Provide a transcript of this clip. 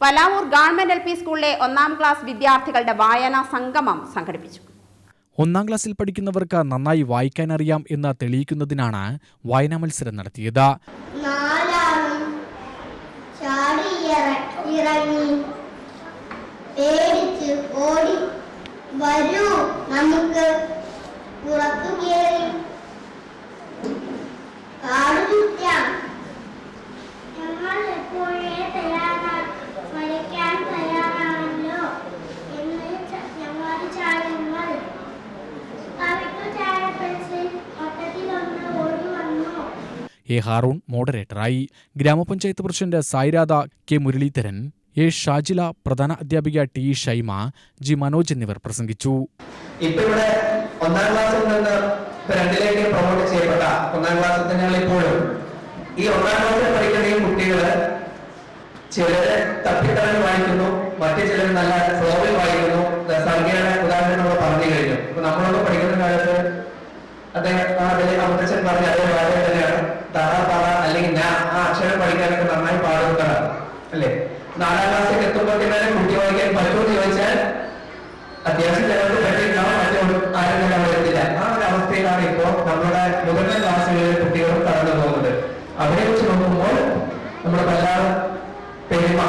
Palavur government L P സ്കൂളിലെ ഒന്നാം class വിദ്യാർത്ഥികളുടെ വായനാ സംഗമം സംഘടിപ്പിച്ചു. ഒന്നാം ക്ലാസ്സിൽ പഠിക്കുന്നവർക്ക് നന്നായി വായിക്കാൻ അറിയാം എന്ന് തെളിയിക്കുന്നതിനാണ് വായനാ മത്സരം നടത്തിയത്. വരൂ നമുക്ക് പുറത്തു കയറി കാട് ചുറ്റാം ഞങ്ങൾ എപ്പോഴേ എ ഹാറൂൺ മോഡറേറ്ററായി. ഗ്രാമപഞ്ചായത്ത് president Sairadha K Muraleedharan A Shajila പ്രധാന അധ്യാപിക ടി ഷൈമ ജി മനോജ് എന്നിവർ പ്രസംഗിച്ചു. ഇപ്പൊ ഇവിടെ ഒന്നാം ക്ലാസ്സിൽ നിന്ന് രണ്ടിലേക്ക് പ്രൊമോട്ട് ചെയ്യപ്പെട്ട ഒന്നാം ക്ലാസ്സിൽ തന്നെയാണ് ഇപ്പോഴും ഈ ഒന്നാം ക്ലാസ്സിൽ പഠിക്കുന്ന ഈ കുട്ടികൾ ചിലര് തപ്പിത്തറഞ്ഞ് വായിക്കുന്നു മറ്റു ചിലർ നല്ല ഫ്ലോറിൽ വായിക്കുന്നു സംഖ്യയുടെ ഉദാഹരണം നമ്മൾ പറഞ്ഞു കഴിഞ്ഞു. അപ്പൊ നമ്മളൊക്കെ പഠിക്കുന്ന കാലത്ത് അദ്ദേഹം ആ അതിലെ അമുത്തച്ഛൻ പറഞ്ഞ അതേ വാചകം തന്നെയാണ്. തറ തറ അല്ലെങ്കിൽ ഞാൻ ആ അക്ഷരം പഠിക്കാനൊക്കെ നന്നായി പാടുന്നതാണ് അല്ലേ? നാലാം ക്ലാസ്സിലേക്ക് എത്തുമ്പോഴത്തേക്കാണ് കുട്ടി വായിക്കാൻ പറ്റുമെന്ന് ചോദിച്ചാൽ അത്യാവശ്യം ചിലർക്ക് പറ്റിയിട്ടുണ്ടാവും മറ്റൊരു ആരും തന്നെ വരത്തില്ല. ആ ഒരു അവസ്ഥയിലാണ് ഇപ്പോൾ നമ്മുടെ മുതിർന്ന ക്ലാസ്സുകളിലെ കുട്ടികളും കടന്നു പോകുന്നത് അവരെ വെച്ച് നോക്കുമ്പോൾ നമ്മുടെ പല പെരുമ